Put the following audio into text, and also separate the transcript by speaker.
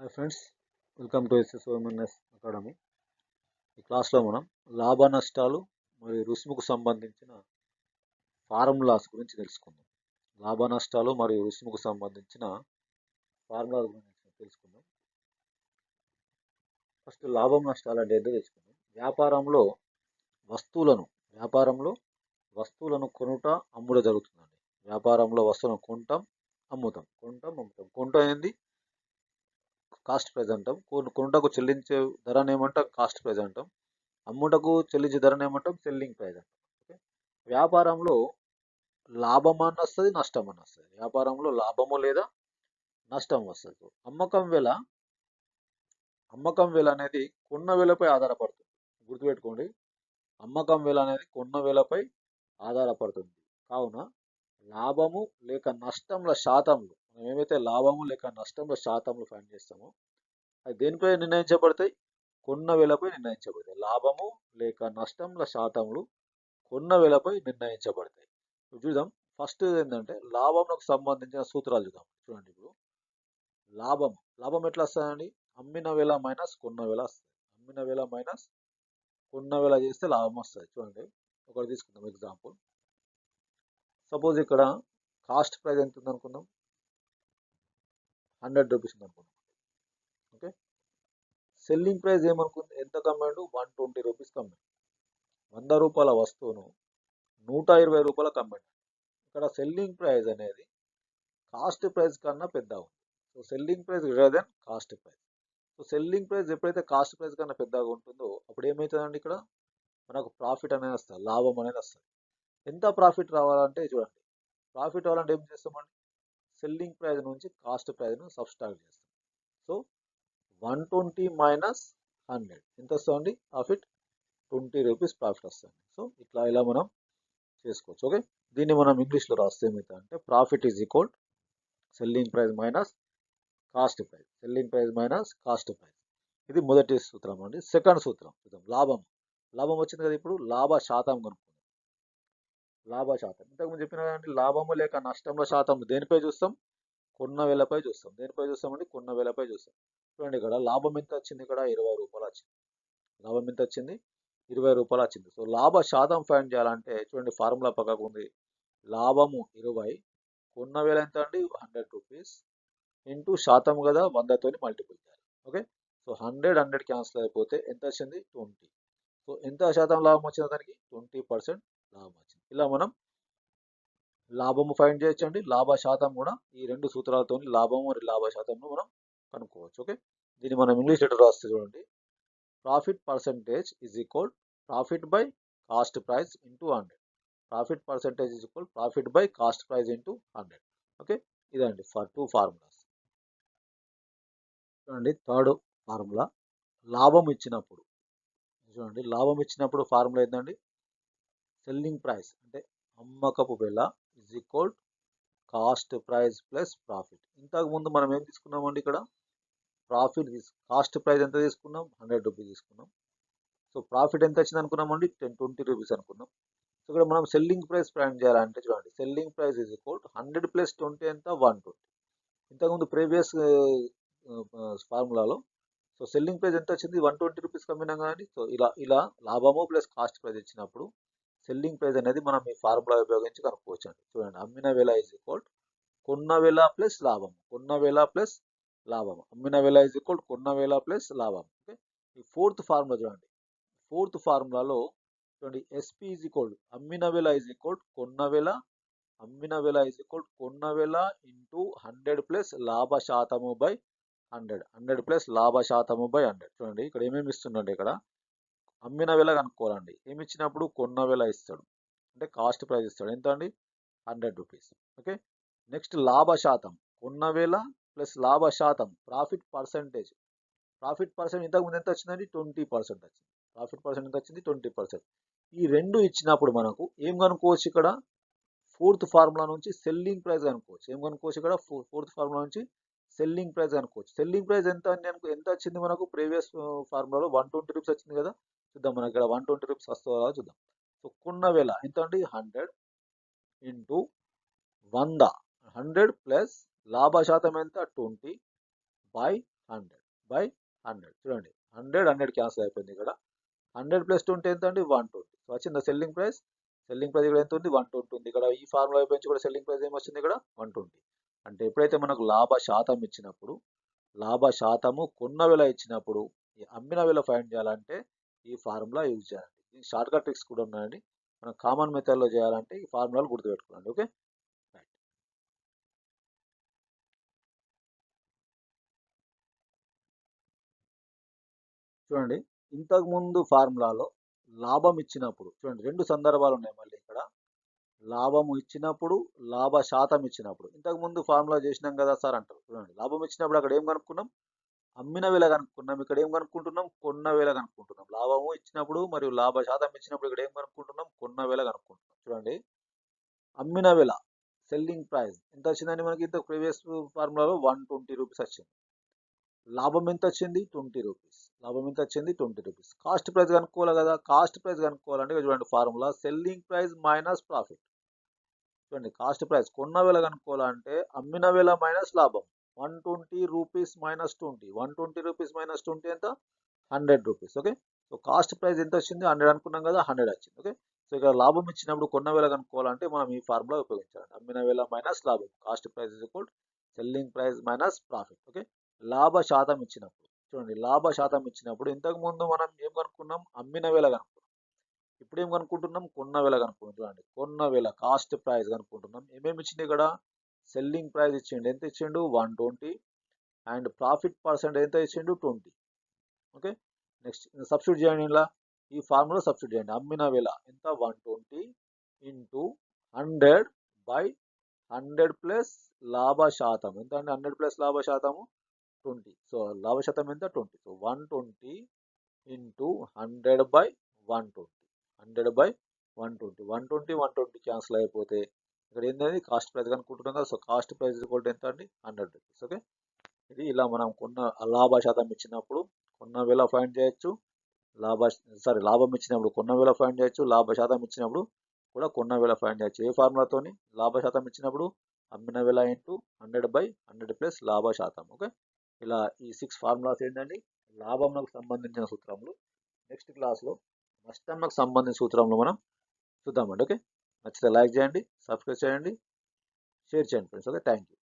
Speaker 1: Hi friends welcome to SS OMNS academy ఈ క్లాస్లో మనం లాభ నష్టాలు మరియు రుసుముకు సంబంధించిన ఫార్ములాస్ గురించి తెలుసుకుందాం. లాభ నష్టాలు మరియు రుసుముకు సంబంధించిన ఫార్ములాస్ గురించి తెలుసుకుందాం. ఫస్ట్ లాభం నష్టాలు అంటే ఏంటో తెలుసుకుందాం. వ్యాపారంలో వస్తువులను వ్యాపారంలో వస్తువులను కొనుట అమ్ముడ జరుగుతుందండి. వ్యాపారంలో వస్తువులను కొంటాం అమ్ముతాం. కొంటాం అమ్ముతాం. కొంటాం ఏంది? కాస్ట్ ప్రైజ్ అంటాం. కొనుటకు చెల్లించే ధరను ఏమంటాం కాస్ట్ ప్రైజ్ అంటాం. అమ్ముటకు చెల్లించే ధరను ఏమంటాం సెల్లింగ్ ప్రైజ్ అంటాం. ఓకే? వ్యాపారంలో లాభం అని వస్తుంది నష్టం అని వస్తుంది వ్యాపారంలో లాభము లేదా నష్టం వస్తుంది. అమ్మకం వేళ అమ్మకం వేళ అనేది కొన్న వేలపై ఆధారపడుతుంది. గుర్తుపెట్టుకోండి. అమ్మకం వేల అనేది కొన్న వేలపై ఆధారపడుతుంది. కావున లాభము లేక నష్టంల శాతంలో మేమైతే లాభము లేక నష్టంలో శాతంలో ఫైన్ చేస్తామో. అది దేనిపై నిర్ణయించబడతాయి? కొన్న వేలపై నిర్ణయించబడతాయి. లాభము లేక నష్టంల శాతములు కొన్న వేలపై నిర్ణయించబడతాయి. చూద్దాం. ఫస్ట్ ఏంటంటే లాభంకు సంబంధించిన సూత్రాలు చూద్దాం. చూడండి ఇప్పుడు. లాభం. లాభం ఎట్లా వస్తుందండి? అమ్మిన వేల మైనస్ కొన్న వేల వస్తుంది. అమ్మిన వేల మైనస్ కొన్న వేల చేస్తే లాభం వస్తుంది. చూడండి. ఒకటి తీసుకుందాం. ఎగ్జాంపుల్ సపోజ్ ఇక్కడ కాస్ట్ ప్రైస్ ఎంత ఉంది అనుకుందాం హండ్రెడ్ రూపీస్ ఉంది ఓకే? సెల్లింగ్ ప్రైస్ ఏమనుకుంది? ఎంత కమ్మాడు? వన్ ట్వంటీ రూపీస్ కమ్మాడు. వంద రూపాయల వస్తువును నూట ఇరవై రూపాయల కమ్మాడు. ఇక్కడ సెల్లింగ్ ప్రైస్ అనేది కాస్ట్ ప్రైస్ కన్నా పెద్ద ఉంది. So selling price greater than cost price so selling price ఎప్పుడైతే కాస్ట్ ప్రైస్ కన్నా పెద్దగా ఉంటుందో అప్పుడు ఏమవుతుందండి ఇక్కడ? మనకు ప్రాఫిట్ అనేది వస్తుంది. లాభం అనేది వస్తుంది. ఎంత ప్రాఫిట్ రావాలంటే చూడండి. ప్రాఫిట్ రావాలంటే ఏం చేస్తామండి? సెల్లింగ్ ప్రైస్ నుంచి కాస్ట్ ప్రైస్ను సబ్స్ట్రాక్ట్ చేస్తాం. So one twenty minus hundred. ఎంత వస్తుందండి ప్రాఫిట్ ట్వంటీ రూపీస్ ప్రాఫిట్ వస్తుంది. సో ఇట్లా ఇలా మనం చేసుకోవచ్చు. ఓకే? దీన్ని మనం ఇంగ్లీష్లో రాస్తే ఏమవుతుంది అంటే profit is equal selling price minus cost price selling price minus cost price ఇది మొదటి సూత్రం అండి. సెకండ్ సూత్రం. చూద్దాం. లాభం. లాభం వచ్చింది కదా ఇప్పుడు? లాభ శాతం కనుక్కో లాభ శాతం. ఇంతకుముందు చెప్పిన కదండి లాభము లేక నష్టంలో శాతం దేనిపై చూస్తాం? కొన్న వేలపై చూస్తాం. దేనిపై చూస్తామండి కొన్న వేలపై చూస్తాం. చూడండి ఇక్కడ లాభం ఎంత వచ్చింది? ఇక్కడ ఇరవై రూపాయలు వచ్చింది. లాభం ఎంత వచ్చింది? ఇరవై రూపాయలు వచ్చింది. సో లాభ శాతం ఫైండ్ చేయాలంటే చూడండి ఫార్ములా పక్కకు ఉంది. లాభము ఇరవై కొన్న వేల ఎంత అండి? హండ్రెడ్ రూపీస్ ఇంటూ శాతం కదా వందతోని మల్టిపుల్ చేయాలి. Okay? So hundred hundred cancel అయిపోతే ఎంత వచ్చింది? ట్వంటీ. సో ఎంత శాతం లాభం వచ్చింది దానికి? ట్వంటీ పర్సెంట్ లాభం వచ్చింది. ఇలా మనం లాభము ఫైండ్ చేయొచ్చండి. లాభ శాతం కూడా ఈ రెండు సూత్రాలతో లాభం మరియు లాభ శాతంను మనం కనుక్కోవచ్చు. ఓకే? దీన్ని మనం ఇంగ్లీష్ లెటర్ రాస్తే చూడండి. Profit percentage is equal profit by cost price into hundred profit percentage is equal profit by cost price into hundred okay? ఇదండి ఫర్ టూ ఫార్ములాస్. చూడండి థర్డ్ ఫార్ములా. లాభం ఇచ్చినప్పుడు. చూడండి లాభం ఇచ్చినప్పుడు ఫార్ములా ఏంటండి సెల్లింగ్ ప్రైస్ అంటే అమ్మకపు వెల is equal cost price plus profit ఇంతకు ముందు మనం ఏం తీసుకున్నామండి ఇక్కడ? ప్రాఫిట్ కాస్ట్ ప్రైస్ ఎంత తీసుకున్నాం? హండ్రెడ్ రూపీస్ తీసుకున్నాం. సో ప్రాఫిట్ ఎంత వచ్చింది అనుకున్నామండి? టెన్ ట్వంటీ రూపీస్ అనుకున్నాం. సో ఇక్కడ మనం సెల్లింగ్ ప్రైస్ ప్లాన్ చేయాలంటే చూడండి. Selling price is equal hundred plus twenty ఎంత? వన్ ట్వంటీ ఇంతకుముందు ప్రీవియస్ ఫార్ములాలో సో సెల్లింగ్ ప్రైస్ ఎంత వచ్చింది? వన్ ట్వంటీ రూపీస్ కమ్మినాం కానీ సో ఇలా ఇలా లాభము ప్లస్ కాస్ట్ ప్రైస్ ఇచ్చినప్పుడు సెల్లింగ్ ప్రైస్ అనేది మనం ఈ ఫార్ములా ఉపయోగించి కనుక్కోవచ్చు అండి చూడండి అమ్మిన వేల ఈజ్ ఈక్వల్ కొన్న వేల ప్లస్ లాభం కొన్న వేల ప్లస్ లాభం అమ్మిన వేల ఈజ్ ఈక్వల్ కొన్న వేల ప్లస్ లాభం ఓకే ఈ ఫోర్త్ ఫార్ములా చూడండి. ఫోర్త్ ఫార్ములాలో చూడండి ఎస్పి ఇజ్ ఈక్వల్ అమ్మిన వేల ఈజ్ ఈక్వల్ కొన్న వేల అమ్మిన వేల ఇజ్ ఈక్వల్ కొన్న వేల ఇంటూ హండ్రెడ్ ప్లస్ లాభ శాతము బై హండ్రెడ్ హండ్రెడ్ ప్లస్ లాభ శాతము బై హండ్రెడ్ చూడండి ఇక్కడ ఏమేమి ఇస్తుందండి ఇక్కడ? అమ్మిన వేల కనుక్కోవాలండి. ఏమి ఇచ్చినప్పుడు కొన్న వేల ఇస్తాడు. అంటే కాస్ట్ ప్రైస్ ఇస్తాడు. ఎంత అండి హండ్రెడ్ రూపీస్. ఓకే? నెక్స్ట్ లాభ శాతం కొన్న వేల ప్లస్ లాభ శాతం ప్రాఫిట్ పర్సంటేజ్. ప్రాఫిట్ పర్సెంట్ ఇంతకుముందు ఎంత వచ్చిందండి ట్వంటీ పర్సెంట్ వచ్చింది. ప్రాఫిట్ పర్సెంట్ ఎంత వచ్చింది ట్వంటీ పర్సెంట్. ఈ రెండు ఇచ్చినప్పుడు మనకు ఏం కనుక్కోవచ్చు ఇక్కడ? ఫోర్త్ ఫార్ములా నుంచి సెల్లింగ్ ప్రైస్ కనుక్కోవచ్చు. ఏం కనుక్కోవచ్చు ఇక్కడ? ఫోర్త్ ఫార్ములా నుంచి సెల్లింగ్ ప్రైస్ అనుకోవచ్చు సెల్లింగ్ ప్రైస్ ఎంత అని అనుకో ఎంత వచ్చింది మనకు? ప్రీవియస్ ఫార్ములాలో వన్ ట్వంటీ రూపీస్ వచ్చింది కదా? చూద్దాం మనకి ఇక్కడ వన్ ట్వంటీ రూపీస్ వస్తుందా చూద్దాం. సో కొన్న వేళ ఎంత అండి? హండ్రెడ్ ఇంటూ వంద. హండ్రెడ్ ప్లస్ లాభ శాతం ఎంత? Twenty by hundred by hundred చూడండి హండ్రెడ్ హండ్రెడ్ క్యాన్సిల్ అయిపోయింది ఇక్కడ. హండ్రెడ్ ప్లస్ ట్వంటీ ఎంత అండి? వన్ ట్వంటీ సో వచ్చింది సెల్లింగ్ ప్రైస్ సెల్లింగ్ ప్రైస్ ఇక్కడ ఎంత ఉంది? వన్ ట్వంటీ ఉంది. ఇక్కడ ఈ ఫార్ములా అయిపోయించి కూడా సెల్లింగ్ ప్రైస్ ఏమొచ్చింది ఇక్కడ? వన్ ట్వంటీ అంటే ఎప్పుడైతే మనకు లాభ శాతం ఇచ్చినప్పుడు లాభ శాతము కొన్న వేళ ఇచ్చినప్పుడు ఈ అమ్మిన వేళ ఫైండ్ చేయాలంటే ఈ ఫార్ములా యూజ్ చేయాలండి. ఈ షార్ట్ కట్ ట్రిక్స్ కూడా ఉన్నాయండి. మనం కామన్ మెథడ్లో చేయాలంటే ఈ ఫార్ములాలు గుర్తుపెట్టుకోండి ఓకే? రైట్. చూడండి ఇంతకుముందు ఫార్ములాలో లాభం ఇచ్చినప్పుడు చూడండి రెండు సందర్భాలు ఉన్నాయి మళ్ళీ ఇక్కడ. లాభము ఇచ్చినప్పుడు లాభ శాతం ఇచ్చినప్పుడు. ఇంతకు ముందు ఫార్ములా చేసినాం కదా సార్ అంటారు. చూడండి లాభం ఇచ్చినప్పుడు అక్కడ ఏం కనుక్కున్నాం? అమ్మిన వేళ కనుక్కున్నాం ఇక్కడ ఏం కనుక్కుంటున్నాం? కొన్న వేళ కనుక్కుంటున్నాం. లాభము ఇచ్చినప్పుడు మరియు లాభ శాతం ఇచ్చినప్పుడు ఇక్కడ ఏం కనుక్కుంటున్నాం? కొన్న వేళ కనుక్కుంటున్నాం. చూడండి. అమ్మిన వేళ సెల్లింగ్ ప్రైస్ ఎంత వచ్చిందండి మనకి? ఇంత ప్రీవియస్ ఫార్ములాలో వన్ ట్వంటీ రూపీస్ వచ్చింది. లాభం ఎంత వచ్చింది? ట్వంటీ రూపీస్ లాభం ఎంత వచ్చింది? ట్వంటీ రూపీస్ కాస్ట్ ప్రైస్ కనుక్కోవాలి కదా? కాస్ట్ ప్రైస్ కనుక్కోవాలంటే చూడండి formula selling price minus profit చూడండి కాస్ట్ ప్రైస్ కొన్న వేళ కనుక్కోవాలంటే అమ్మిన వేళ మైనస్ లాభం. One twenty rupees minus twenty one twenty rupees minus twenty ఎంత? Hundred rupees okay so cost price ఎంత వచ్చింది? హండ్రెడ్ అనుకున్నాం కదా హండ్రెడ్ వచ్చింది. ఓకే సో ఇక్కడ లాభం ఇచ్చినప్పుడు కొన్న వేల కనుక్కోవాలంటే మనం ఈ ఫార్ములా ఉపయోగించాలి అమ్మిన వేల మైనస్ లాభం. Cost price is equal selling price minus profit okay లాభ శాతం ఇచ్చినప్పుడు. చూడండి లాభ శాతం ఇచ్చినప్పుడు ఇంతకుముందు మనం ఏం కనుక్కున్నాం? అమ్మిన వేల కనుక్కున్నాం. ఇప్పుడు ఏం కనుక్కుంటున్నాం? కొన్న వేల కనుక్కుంటున్నాం. చూడండి కొన్న వేల కాస్ట్ ప్రైస్ కనుక్కుంటున్నాం. ఏమేమి ఇచ్చింది ఇక్కడ? సెల్లింగ్ ప్రైస్ ఇచ్చిండు. ఎంత ఇచ్చిండు? One twenty and profit percent ఎంత ఇచ్చిండు? ట్వంటీ ఓకే నెక్స్ట్ సబ్స్టిట్యూట్ చేయండి ఇలా ఈ ఫార్ములా సబ్స్టిట్యూట్ చేయండి. అమ్మిన వేల ఎంత? One twenty into hundred by hundred plus లాభ శాతం. ఎంత అండి? హండ్రెడ్ ప్లస్ లాభ శాతము? ట్వంటీ సో లాభ శాతం ఎంత? Twenty so one twenty into hundred by one twenty hundred by one twenty one twenty one twenty cancel అయిపోతే ఇక్కడ ఏంటంటే కాస్ట్ ప్రైస్ కనుక్కుంటున్నాం. కదా సో కాస్ట్ ప్రైస్ కూడా ఎంత అండి? హండ్రెడ్ రూపీస్ ఓకే ఇది ఇలా మనం కొన్న లాభ శాతం ఇచ్చినప్పుడు కొన్న వేళ ఫైండ్ చేయొచ్చు. లాభ సారీ లాభం ఇచ్చినప్పుడు కొన్న వేళ ఫైండ్ చేయొచ్చు. లాభ శాతం ఇచ్చినప్పుడు కూడా కొన్న వేళ ఫైండ్ చేయొచ్చు. ఏ ఫార్ములాతోని లాభ శాతం ఇచ్చినప్పుడు అమ్మిన వేళ into hundred by hundred plus లాభ శాతం ఓకే ఇలా ఈ సిక్స్ ఫార్ములాస్ ఏంటండి? లాభంకు సంబంధించిన సూత్రములు. నెక్స్ట్ క్లాస్లో నష్టంకు సంబంధించిన సూత్రంలో మనం చూద్దామండి ఓకే నచ్చితే లైక్ చేయండి సబ్స్క్రైబ్ చేయండి షేర్ చేయండి ఫ్రెండ్స్ ఓకే థ్యాంక్ యూ